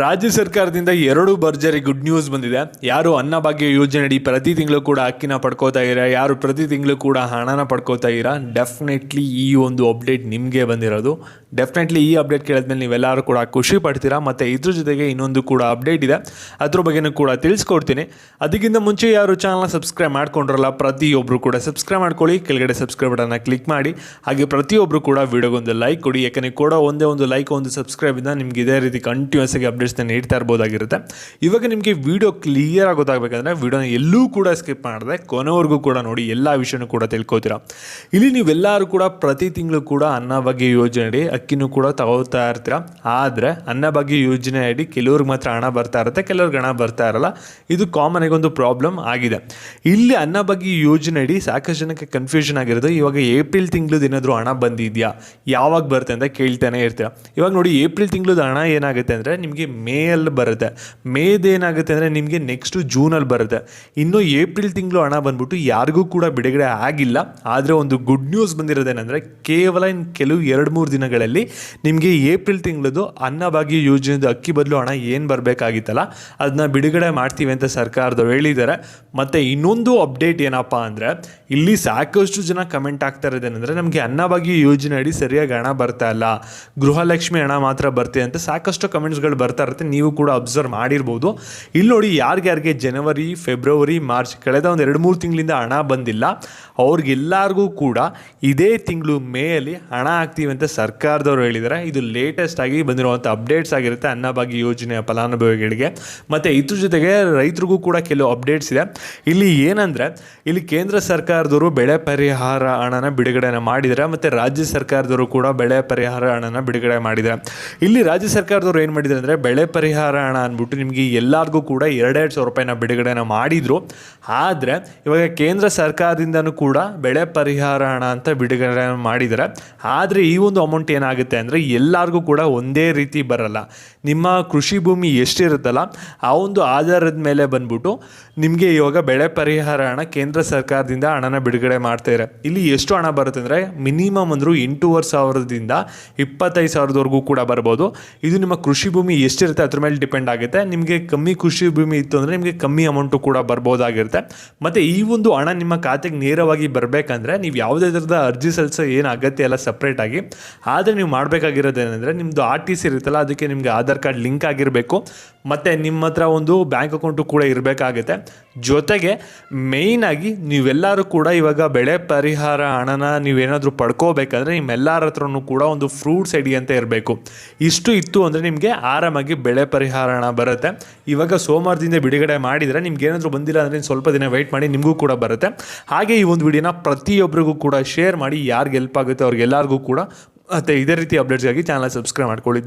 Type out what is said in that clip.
ರಾಜ್ಯ ಸರ್ಕಾರದಿಂದ ಎರಡು ಭರ್ಜರಿ ಗುಡ್ ನ್ಯೂಸ್ ಬಂದಿದೆ. ಯಾರು ಅನ್ನಭಾಗ್ಯ ಯೋಜನೆಯಡಿ ಪ್ರತಿ ತಿಂಗಳು ಕೂಡ ಅಕ್ಕಿನ ಪಡ್ಕೋತಾ ಇದ್ದೀರಾ ಯಾರು ಪ್ರತಿ ತಿಂಗಳು ಕೂಡ ಹಣನ ಪಡ್ಕೋತಾ ಇದ್ದೀರಾ ಡೆಫಿನೆಟ್ಲಿ ಈ ಒಂದು ಅಪ್ಡೇಟ್ ನಿಮಗೆ ಬಂದಿರೋದು. ಡೆಫಿನೆಟ್ಲಿ ಈ ಅಪ್ಡೇಟ್ ಕೇಳಿದ್ಮೇಲೆ ನೀವೆಲ್ಲರೂ ಕೂಡ ಖುಷಿ ಪಡ್ತೀರಾ? ಮತ್ತು ಇದ್ರ ಜೊತೆಗೆ ಇನ್ನೊಂದು ಕೂಡ ಅಪ್ಡೇಟ್ ಇದೆ. ಅದ್ರ ಬಗ್ಗೆನೂ ಕೂಡ ತಿಳಿಸ್ಕೊಡ್ತೀನಿ. ಅದಕ್ಕಿಂತ ಮುಂಚೆ ಯಾರು ಚಾನಲ್ನ ಸಬ್ಸ್ಕ್ರೈಬ್ ಮಾಡ್ಕೊಂಡ್ರಲ್ಲ ಪ್ರತಿಯೊಬ್ಬರು ಕೂಡ ಸಬ್ಸ್ಕ್ರೈಬ್ ಮಾಡ್ಕೊಳ್ಳಿ. ಕೆಳಗಡೆ ಸಬ್ಸ್ಕ್ರೈಬ್ ಬಟನ್ನ ಕ್ಲಿಕ್ ಮಾಡಿ. ಹಾಗೆ ಪ್ರತಿಯೊಬ್ಬರು ಕೂಡ ವಿಡಿಯೋಗೊಂದು ಲೈಕ್ ಕೊಡಿ. ಯಾಕಂದರೆ ಕೂಡ ಒಂದೇ ಒಂದು ಲೈಕ್ ಒಂದು ಸಬ್ಸ್ಕ್ರೈಬಿಂದ ನಿಮ್ಗೆ ಇದೇ ರೀತಿ ಕಂಟಿನ್ಯೂಸ್ ಆಗಿ ಅಪ್ಡೇಟ್ಸ್ನ ನೀಡ್ತಾ ಇರ್ಬೋದಾಗಿರುತ್ತೆ. ಇವಾಗ ನಿಮಗೆ ವಿಡಿಯೋ ಕ್ಲಿಯರ್ ಆಗಿ ಗೊತ್ತಾಗಬೇಕಂದ್ರೆ ವಿಡಿಯೋನ ಎಲ್ಲೂ ಕೂಡ ಸ್ಕಿಪ್ ಮಾಡಿದೆ ಕೊನೆವರೆಗೂ ಕೂಡ ನೋಡಿ ಎಲ್ಲ ವಿಷಯನೂ ಕೂಡ ತಿಳ್ಕೊತೀರಾ. ಇಲ್ಲಿ ನೀವೆಲ್ಲರೂ ಕೂಡ ಪ್ರತಿ ತಿಂಗಳು ಕೂಡ ಅನ್ನಭಾಗ್ಯ ಯೋಜನೆ ಅಡಿ ಅಕ್ಕಿನೂ ಕೂಡ ತಗೋತಾ ಇರ್ತೀರ? ಆದರೆ ಅನ್ನಭಾಗ್ಯ ಯೋಜನೆ ಅಡಿ ಕೆಲವ್ರಿಗೆ ಮಾತ್ರ ಹಣ ಬರ್ತಾ ಇರುತ್ತೆ, ಕೆಲವ್ರಿಗೆ ಹಣ ಬರ್ತಾ ಇರಲ್ಲ. ಇದು ಕಾಮನ್ ಆಗಿ ಒಂದು ಪ್ರಾಬ್ಲಮ್ ಆಗಿದೆ. ಇಲ್ಲಿ ಅನ್ನಭಾಗ್ಯ ಯೋಜನೆ ಅಡಿ ಸಾಕಷ್ಟು ಜನಕ್ಕೆ ಕನ್ಫ್ಯೂಷನ್ ಆಗಿರೋದು ಇವಾಗ ಏಪ್ರಿಲ್ ತಿಂಗಳದ್ದು ಏನಾದರೂ ಹಣ ಬಂದಿದೆಯಾ? ಯಾವಾಗ ಬರುತ್ತೆ ಅಂತ ಕೇಳ್ತಾನೆ ಇರ್ತೀರ? ಇವಾಗ ನೋಡಿ ಏಪ್ರಿಲ್ ತಿಂಗಳದ್ದು ಹಣ ಏನಾಗುತ್ತೆ ಅಂದರೆ ನಿಮಗೆ ಮೇಯಲ್ಲಿ ಬರುತ್ತೆ. ಮೇದ ಏನಾಗುತ್ತೆ ಅಂದರೆ ನಿಮಗೆ ನೆಕ್ಸ್ಟು ಜೂನಲ್ಲಿ ಬರುತ್ತೆ. ಇನ್ನು ಏಪ್ರಿಲ್ ತಿಂಗಳು ಹಣ ಬಂದ್ಬಿಟ್ಟು ಯಾರಿಗೂ ಕೂಡ ಬಿಡುಗಡೆ ಆಗಿಲ್ಲ. ಆದರೆ ಒಂದು ಗುಡ್ ನ್ಯೂಸ್ ಬಂದಿರೋದೇನೆಂದರೆ ಕೇವಲ ಇನ್ನು ಕೆಲವು ಎರಡು ಮೂರು ದಿನಗಳಲ್ಲಿ ನಿಮಗೆ ಏಪ್ರಿಲ್ ತಿಂಗಳದು ಅನ್ನಭಾಗ್ಯ ಯೋಜನೆದು ಅಕ್ಕಿ ಬದಲು ಹಣ ಏನು ಬರಬೇಕಾಗಿತ್ತಲ್ಲ ಅದನ್ನ ಬಿಡುಗಡೆ ಮಾಡ್ತೀವಿ ಅಂತ ಸರ್ಕಾರದವ್ರು ಹೇಳಿದ್ದಾರೆ. ಮತ್ತು ಇನ್ನೊಂದು ಅಪ್ಡೇಟ್ ಏನಪ್ಪ ಅಂದರೆ, ಇಲ್ಲಿ ಸಾಕಷ್ಟು ಜನ ಕಮೆಂಟ್ ಆಗ್ತಾ ಇರೋದೇನೆಂದರೆ ನಮಗೆ ಅನ್ನಭಾಗ್ಯ ಯೋಜನೆ ಅಡಿ ಸರಿಯಾಗಿ ಹಣ ಬರ್ತಾ ಇಲ್ಲ, ಗೃಹಲಕ್ಷ್ಮಿ ಹಣ ಮಾತ್ರ ಬರ್ತಿದೆ ಅಂತ ಸಾಕಷ್ಟು ಕಮೆಂಟ್ಸ್ಗಳು ಬರ್ತಾ ಇರುತ್ತೆ, ನೀವು ಕೂಡ ಅಬ್ಸರ್ವ್ ಮಾಡಿರ್ಬೋದು. ಇಲ್ಲಿ ನೋಡಿ ಯಾರಿಗ್ಯಾರಿಗೆ ಜನವರಿ, ಫೆಬ್ರವರಿ, ಮಾರ್ಚ್ ಕಳೆದ ಒಂದು ಎರಡು ಮೂರು ತಿಂಗಳಿಂದ ಹಣ ಬಂದಿಲ್ಲ, ಅವ್ರಿಗೆಲ್ಲರಿಗೂ ಕೂಡ ಇದೇ ತಿಂಗಳು ಮೇಯಲ್ಲಿ ಹಣ ಹಾಕ್ತೀವಿ ಅಂತ ಸರ್ಕಾರದವ್ರು ಹೇಳಿದ್ದಾರೆ ಇದು ಲೇಟೆಸ್ಟ್ ಆಗಿ ಬಂದಿರುವಂಥ ಅಪ್ಡೇಟ್ಸ್ ಆಗಿರುತ್ತೆ. ಅನ್ನಭಾಗ್ಯ ಯೋಜನೆಯ ಫಲಾನುಭವಿಗಳಿಗೆ. ಮತ್ತು ಇದ್ರ ಜೊತೆಗೆ ರೈತರಿಗೂ ಕೂಡ ಕೆಲವು ಅಪ್ಡೇಟ್ಸ್ ಇದೆ. ಇಲ್ಲಿ ಏನಂದರೆ, ಇಲ್ಲಿ ಕೇಂದ್ರ ಸರ್ಕಾರದವರು ಬೆಳೆ ಪರಿಹಾರ ಹಣನ ಬಿಡುಗಡೆನ ಮಾಡಿದ್ದಾರೆ ಮತ್ತು ರಾಜ್ಯ ಸರ್ಕಾರದವರು ಕೂಡ ಬೆಳೆ ಪರಿಹಾರ ಹಣನ ಬಿಡುಗಡೆ ಮಾಡಿದ್ದಾರೆ ಇಲ್ಲಿ ರಾಜ್ಯ ಸರ್ಕಾರದವರು ಏನು ಮಾಡಿದ್ದಾರೆ ಅಂದರೆ, ಬೆಳೆ ಪರಿಹಾರ ಹಣ ಅಂದ್ಬಿಟ್ಟು ನಿಮಗೆ ಎಲ್ಲರಿಗೂ ಕೂಡ ಎರಡೆರಡು ಸಾವಿರ ರೂಪಾಯಿನ ಬಿಡುಗಡೆನ ಮಾಡಿದರು. ಆದರೆ, ಇವಾಗ ಕೇಂದ್ರ ಸರ್ಕಾರದಿಂದನೂ ಕೂಡ ಬೆಳೆ ಪರಿಹಾರ ಹಣ ಅಂತ ಬಿಡುಗಡೆ ಮಾಡಿದ್ದಾರೆ ಆದರೆ ಈ ಒಂದು ಅಮೌಂಟ್ ಏನಾಗುತ್ತೆ ಅಂದರೆ ಎಲ್ಲರಿಗೂ ಕೂಡ ಒಂದೇ ರೀತಿ ಬರಲ್ಲ. ನಿಮ್ಮ ಕೃಷಿ ಭೂಮಿ ಎಷ್ಟಿರುತ್ತಲ್ಲ, ಆ ಒಂದು ಆಧಾರದ ಮೇಲೆ ಬಂದ್ಬಿಟ್ಟು ನಿಮಗೆ ಇವಾಗ ಬೆಳೆ ಪರಿಹಾರ ಹಣ ಕೇಂದ್ರ ಸರ್ಕಾರದಿಂದ ಹಣನ ಬಿಡುಗಡೆ ಮಾಡ್ತಾರೆ ಇಲ್ಲಿ ಎಷ್ಟು ಹಣ ಬರುತ್ತೆ ಅಂದರೆ ಮಿನಿಮಮ್ ಅಂದರೂ ಎಂಟೂವರೆ ಸಾವಿರದಿಂದ ಇಪ್ಪತ್ತೈದು ಸಾವಿರದವರೆಗೂ ಕೂಡ ಬರ್ಬೋದು. ಇದು ನಿಮ್ಮ ಕೃಷಿ ಭೂಮಿ ಎಷ್ಟಿರುತ್ತೆ ಅದ್ರ ಮೇಲೆ ಡಿಪೆಂಡ್ ಆಗುತ್ತೆ. ನಿಮಗೆ ಕಮ್ಮಿ ಕೃಷಿ ಭೂಮಿ ಇತ್ತು ಅಂದರೆ ನಿಮಗೆ ಕಮ್ಮಿ ಅಮೌಂಟು ಕೂಡ ಬರ್ಬೋದಾಗಿರುತ್ತೆ. ಮತ್ತು ಈ ಒಂದು ಹಣ ನಿಮ್ಮ ಖಾತೆಗೆ ನೇರವಾಗಿ ಬರಬೇಕಂದ್ರೆ ನೀವು ಯಾವುದೇ ಥರದ ಅರ್ಜಿ ಸಲ್ಲಿಸೋ ಏನು ಅಗತ್ಯ ಎಲ್ಲ ಸಪ್ರೇಟಾಗಿ ಆದರೆ ನೀವು ಮಾಡಬೇಕಾಗಿರೋದೇನೆಂದರೆ ನಿಮ್ಮದು ಆರ್ ಟಿ ಸಿ ಇರುತ್ತಲ್ಲ, ಅದಕ್ಕೆ ನಿಮಗೆ ಆಧಾರ್ ಕಾರ್ಡ್ ಲಿಂಕ್ ಆಗಿರಬೇಕು. ಮತ್ತು ನಿಮ್ಮ ಹತ್ರ ಒಂದು ಬ್ಯಾಂಕ್ ಅಕೌಂಟು ಕೂಡ ಇರಬೇಕಾಗುತ್ತೆ. ಜೊತೆಗೆ ಮೇಯ್ನಾಗಿ ನೀವೆಲ್ಲರೂ ಕೂಡ ಇವಾಗ ಬೆಳೆ ಪರಿಹಾರ ಹಣನ ನೀವೇನಾದರೂ ಪಡ್ಕೋಬೇಕಂದ್ರೆ ನಿಮ್ಮೆಲ್ಲರ ಹತ್ರನೂ ಕೂಡ ಒಂದು ಫ್ರೂಟ್ಸ್ ಐಡಿ ಅಂತ ಇರಬೇಕು. ಇಷ್ಟು ಇತ್ತು ಅಂದರೆ ನಿಮಗೆ ಆರಾಮಾಗಿ ಬೆಳೆ ಪರಿಹಾರ ಹಣ ಬರುತ್ತೆ. ಇವಾಗ ಸೋಮವಾರದಿಂದ ಬಿಡುಗಡೆ ಮಾಡಿದರೆ ನಿಮ್ಗೆ ಏನಾದರೂ ಬಂದಿಲ್ಲ ಅಂದರೆ ನೀವು ಸ್ವಲ್ಪ ದಿನ ವೆಯ್ಟ್ ಮಾಡಿ ನಿಮಗೂ ಕೂಡ ಬರುತ್ತೆ. ಹಾಗೆ ಈ ಒಂದು ವಿಡಿಯೋನ ಪ್ರತಿಯೊಬ್ಬರಿಗೂ ಕೂಡ ಶೇರ್ ಮಾಡಿ ಯಾರಿಗೆ ಹೆಲ್ಪ್ ಆಗುತ್ತೆ ಅವ್ರಿಗೆಲ್ಲರಿಗೂ ಕೂಡ ಮತ್ತು ಇದೇ ರೀತಿ ಅಪ್ಡೇಟ್ಸ್ಗಾಗಿ ಚಾನಲ್ ಸಬ್ಸ್ಕ್ರೈಬ್ ಮಾಡ್ಕೊಳ್ಳಿ.